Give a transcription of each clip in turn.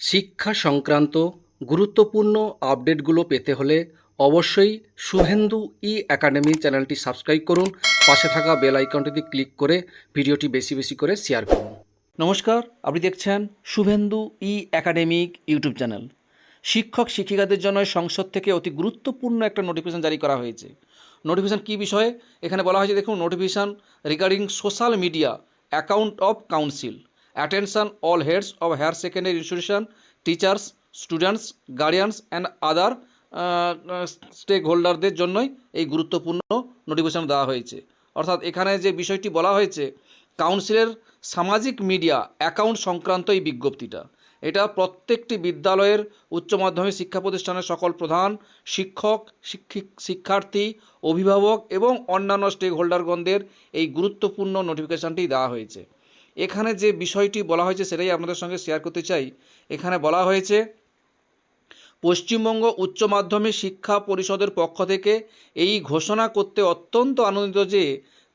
শিক্ষা সংক্রান্ত গুরুত্বপূর্ণ আপডেটগুলো পেতে হলে অবশ্যই শুভেন্দু ই একাডেমি চ্যানেলটি সাবস্ক্রাইব করুন। পাশে থাকা বেল আইকনটিতে ক্লিক করে ভিডিওটি বেশি বেশি করে শেয়ার করুন। নমস্কার, আপনি দেখছেন Shubhendu E academic YouTube channel. শিক্ষক শিক্ষিকাদের জন্য সংসদ থেকে অতি গুরুত্বপূর্ণ একটা নোটিফিকেশন জারি করা হয়েছে। নোটিফিকেশন কী বিষয়ে? এখানে বলা হয়েছে, দেখুন, notification regarding social media account of council. Attention all heads of higher secondary institution teachers students guardians and other stake হোল্ডারদের জন্যই এই গুরুত্বপূর্ণ নোটিফিকেশন দেওয়া হয়েছে। অর্থাৎ এখানে যে বিষয়টি বলা হয়েছে কাউন্সিলের সামাজিক মিডিয়া অ্যাকাউন্ট সংক্রান্ত এই বিজ্ঞপ্তিটা। এটা প্রত্যেকটি বিদ্যালয়ের উচ্চ মাধ্যমিক শিক্ষা প্রতিষ্ঠানের সকল প্রধান, শিক্ষক, শিক্ষিক, শিক্ষার্থী, অভিভাবক এবং অন্যান্য স্টেক হোল্ডারগণদের এই গুরুত্বপূর্ণ নোটিফিকেশানটি দেওয়া হয়েছে। এখানে যে বিষয়টি বলা হয়েছে সেটাই আপনাদের সঙ্গে শেয়ার করতে চাই। এখানে বলা হয়েছে, পশ্চিমবঙ্গ উচ্চ মাধ্যমিক শিক্ষা পরিষদের পক্ষ থেকে এই ঘোষণা করতে অত্যন্ত আনন্দিত যে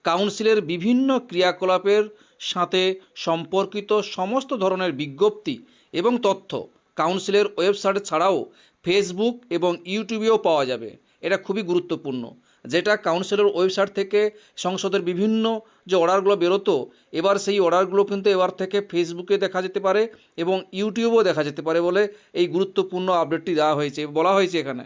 কাউন্সিলের বিভিন্ন ক্রিয়াকলাপের সাথে সম্পর্কিত সমস্ত ধরনের বিজ্ঞপ্তি এবং তথ্য কাউন্সিলের ওয়েবসাইট ছাড়াও ফেসবুক এবং ইউটিউবেও পাওয়া যাবে। এটা খুবই গুরুত্বপূর্ণ। যেটা কাউন্সিলের ওয়েবসাইট থেকে সংসদের বিভিন্ন যে অর্ডারগুলো বেরোতো, এবার সেই অর্ডারগুলো কিন্তু এবার থেকে ফেসবুকে দেখা যেতে পারে এবং ইউটিউবেও দেখা যেতে পারে বলে এই গুরুত্বপূর্ণ আপডেটটি দেওয়া হয়েছে, বলা হয়েছে এখানে।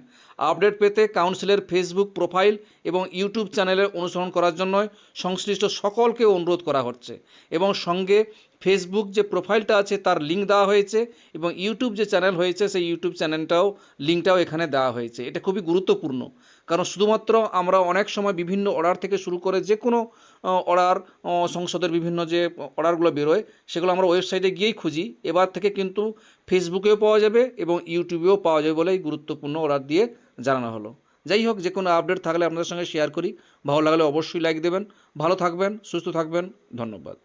আপডেট পেতে কাউন্সিলের ফেসবুক প্রোফাইল এবং ইউটিউব চ্যানেলের অনুসরণ করার জন্য সংশ্লিষ্ট সকলকে অনুরোধ করা হচ্ছে এবং সঙ্গে ফেসবুক যে প্রোফাইলটা আছে তার লিঙ্ক দেওয়া হয়েছে এবং ইউটিউব যে চ্যানেল হয়েছে সেই ইউটিউব চ্যানেলটাও লিঙ্কটাও এখানে দেওয়া হয়েছে। এটা খুবই গুরুত্বপূর্ণ। কারণ শুধুমাত্র আমরা অনেক সময় বিভিন্ন অর্ডার থেকে শুরু করে যে কোনো অর্ডার সংসদের বিভিন্ন যে অর্ডারগুলো বেরোয়, সেগুলো আমরা ওয়েবসাইটে গিয়েই খুঁজি। এবার থেকে কিন্তু ফেসবুকেও পাওয়া যাবে এবং ইউটিউবেও পাওয়া যাবে বলেই গুরুত্বপূর্ণ অর্ডার দিয়ে জানানো হলো। যাই হোক, যে কোনো আপডেট থাকলে আপনাদের সঙ্গে শেয়ার করি। ভালো লাগলে অবশ্যই লাইক দেবেন। ভালো থাকবেন, সুস্থ থাকবেন। ধন্যবাদ।